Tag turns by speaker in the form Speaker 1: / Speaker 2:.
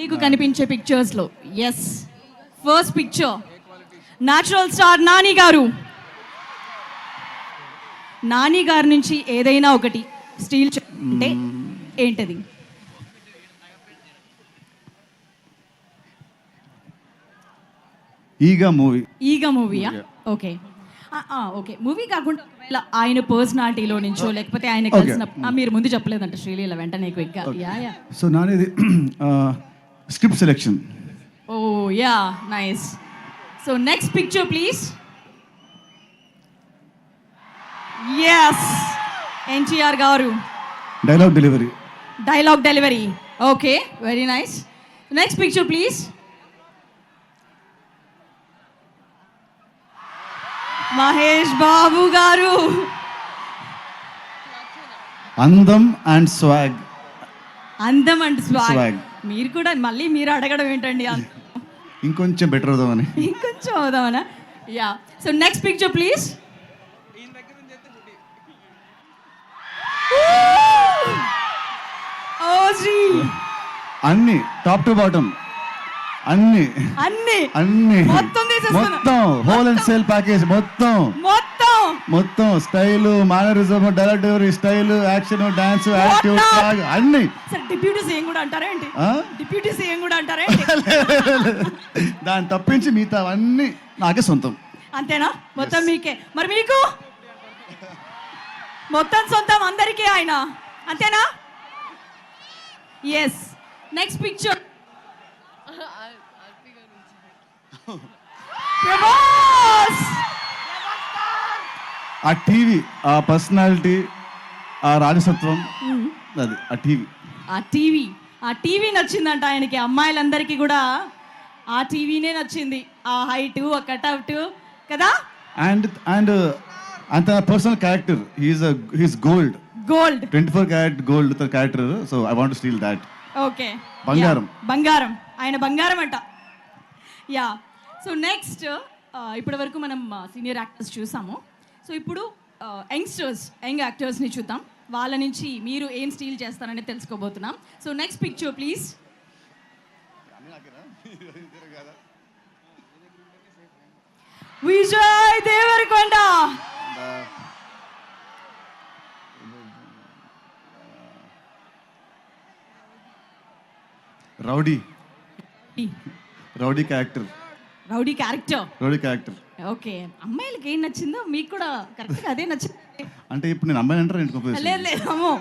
Speaker 1: మీకు కనిపించే పిక్చర్స్లో yes first picture natural star Nani garu. Nani గారి నుంచి ఏదైనా ఒకటి స్టీల్ అంటే ఏంటది?
Speaker 2: ఈగా మూవీ.
Speaker 1: ఈగ మూవీయా? ఓకే ఓకే మూవీ కాకుండా ఒకవేళ ఆయన పర్సనాలిటీలో నుంచో లేకపోతే ఆయన కలిసిన మీరు ముందు చెప్పలేదంట శ్రీలీల వెంటనే క్విక్గా ya ya
Speaker 2: so నానేది script selection
Speaker 1: oh ya nice so next picture please yes NTR garu
Speaker 2: dialogue delivery
Speaker 1: dialogue delivery okay very nice next picture please Mahesh Babu garu
Speaker 2: అందం అండ్ స్వాగ్
Speaker 1: అందం అండ్ స్వాగ్
Speaker 2: Swag.
Speaker 1: మీరు కూడా మళ్ళీ మీరు అడగడం ఏంటండి?
Speaker 2: ఇంకొంచెం better అవుదామని.
Speaker 1: ఇంకొంచెం అవుదామనా? Ya so next picture please
Speaker 2: అన్ని టాప్ టు బాటమ్ అన్ని.
Speaker 1: అన్ని.
Speaker 2: అన్ని.
Speaker 1: మొత్తం
Speaker 2: హోల్ అండ్ సేల్ ప్యాకేజ్ మొత్తం.
Speaker 1: మొత్తం.
Speaker 2: మొత్తం style mannerism dialogue delivery style action dance active
Speaker 1: మొత్తం.
Speaker 2: అన్ని
Speaker 1: సార్ డిప్యూటీ సీఎం కూడా అంటారా ఏంటి
Speaker 2: ఆ?
Speaker 1: డిప్యూటీ సీఎం కూడా అంటారా ఏంటి
Speaker 2: దాన్ని తప్పించి మిగతా అన్ని నాకే సొంతం
Speaker 1: అంతేనా మొత్తం మీకే మరి మీకు మొత్తం సొంతం అందరికీ ఆయన అంతేనా ఎస్ నెక్స్ట్ పిక్చర్ ప్రభాస్
Speaker 2: ఆ టీవీ ఆ పర్సనాలిటీ ఆ రాజసత్వం అది ఆ టీవీ.
Speaker 1: ఆ టీవీ. ఆ టీవీ నచ్చిందంట ఆయనకి. అమ్మాయిలందరికీ కూడా ఆ టీవీనే నచ్చింది. ఆ హైట్ ఆ కట్అవుట్ కదా?
Speaker 2: అండ్ అండ్ అంత personal character he is he's gold
Speaker 1: gold
Speaker 2: twenty four carat gold character so I want steal that
Speaker 1: okay
Speaker 2: బంగారం.
Speaker 1: బంగారం. ఆయన బంగారం అంట యా సో నెక్స్ట్ ఇప్పటి వరకు మనం సీనియర్ యాక్టర్స్ చూసాము. సో ఇప్పుడు యంగ్స్టర్స్ యంగ్ యాక్టర్స్ని చూద్దాం. వాళ్ళ నుంచి మీరు ఏం స్టీల్ చేస్తారని తెలుసుకోబోతున్నాం. So next picture please. Vijay Deverakonda.
Speaker 2: Rowdy. Rowdy character.
Speaker 1: Rowdy character.
Speaker 2: Rowdy character.
Speaker 1: Okay. అమ్మాయిలకి ఏం నచ్చిందో మీకు కూడా కరెక్ట్గా అదే నచ్చింది.
Speaker 2: అంటే ఇప్పుడు నేను అమ్మాయి అంటారా ఇంటికి
Speaker 1: లేదు లేదు అమ్మో.